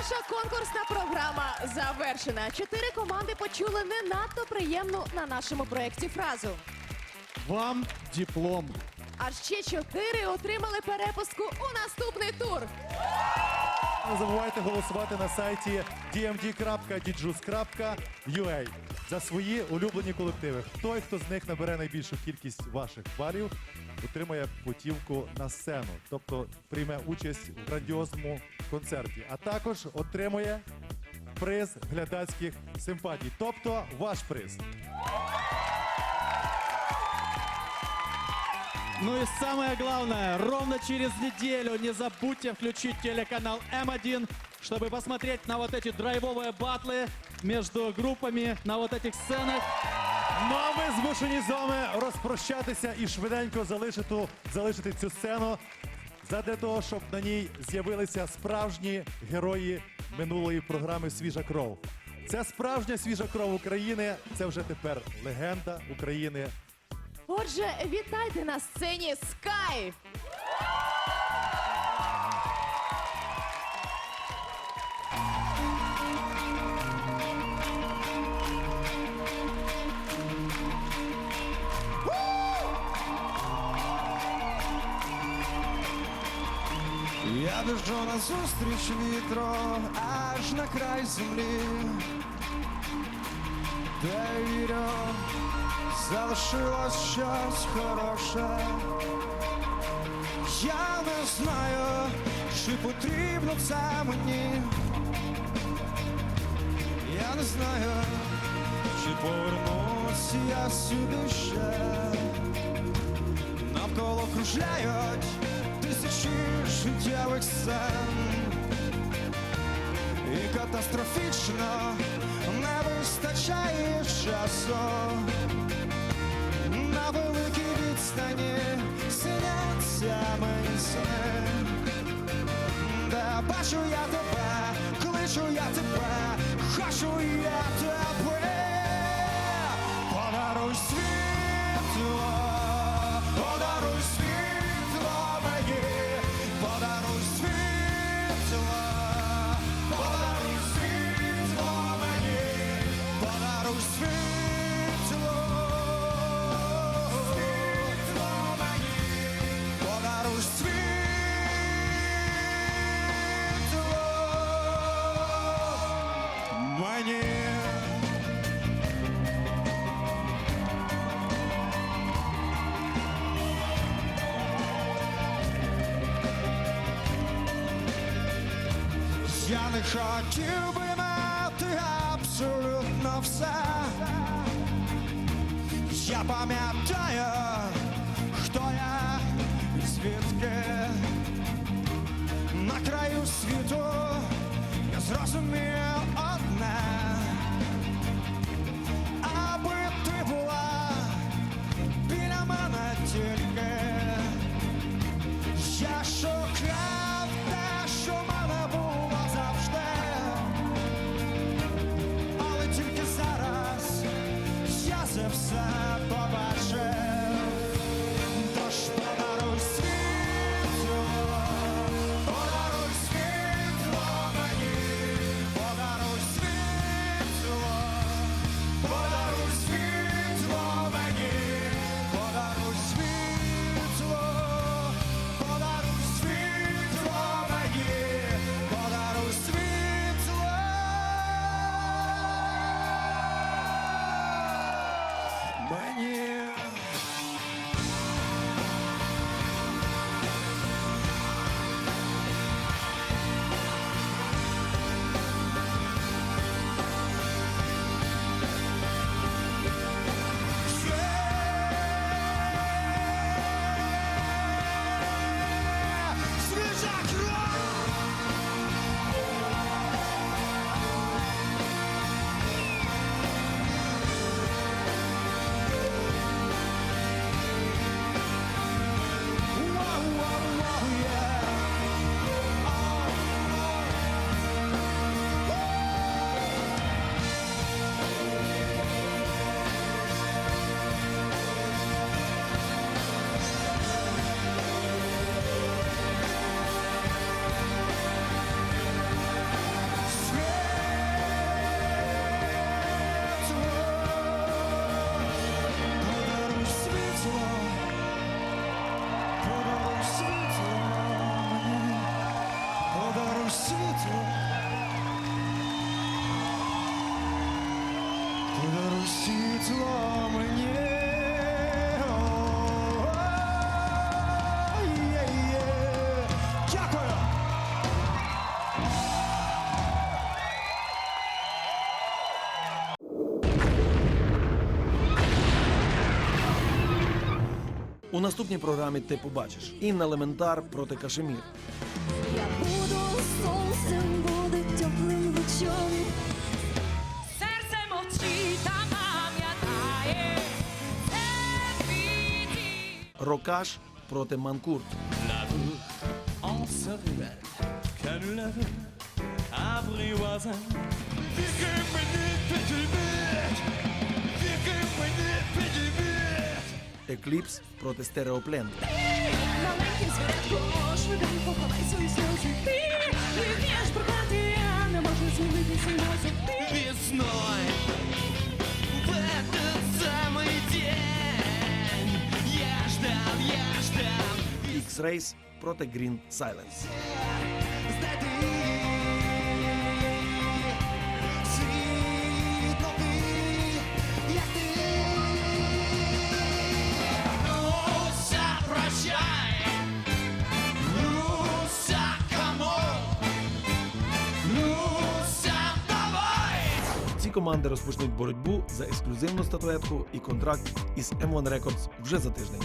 Наша конкурсна програма завершена. Чотири команди почули не надто приємну на нашому проєкті фразу. Вам диплом. А ще чотири отримали перепустку у наступний тур. Не забувайте голосувати на сайті dmd.djus.ua за свої улюблені колективи. Той, хто з них набере найбільшу кількість ваших балів, отримає путівку на сцену, тобто прийме участь у грандіозному концерті, а також отримує приз глядацьких симпатій, тобто ваш приз. Ну и самое главное, ровно через неделю не забудьте включить телеканал М1, чтобы посмотреть на вот эти драйвовые батлы между группами на вот этих сценах. Ну а ми змушені з вами розпрощатися і швиденько залишити, залишити цю сцену задля того, щоб на ній з'явилися справжні герої минулої програми Свіжа кров. Це справжня свіжа кров України. Це вже тепер легенда України. Отже, вітайте на сцені Скай! Я біжу на зустріч вітру аж на край землі, де вірю, залишилось щось хороше. Я не знаю, чи потрібно це мені. Я не знаю, чи повернусь я сюди ще. Навколо кружляють тисячі життєвих сцен І катастрофічно не вистачає часу. На великій відстані синяться мої сни Де бачу я тебе, кличу я тебе, хочу я тебе Я не хотів би мати абсолютно все. Я пам'ятаю, хто я і звідки на краю світу я зрозумів світло У наступній програмі ти побачиш Інна Лементар проти Кашемір. Я буду сонцем, буду теплим лучом. Серце мовчить та пам'ятає, це твій. Рокаш проти Манкурт. en que nous l'avons Екліпс проти Стереоплен. Маленьким в этот самый день я ждал, я ждал. X-Race проти Green Silence. Команди розпочнуть боротьбу за ексклюзивну статуетку і контракт із M1 Records вже за тиждень.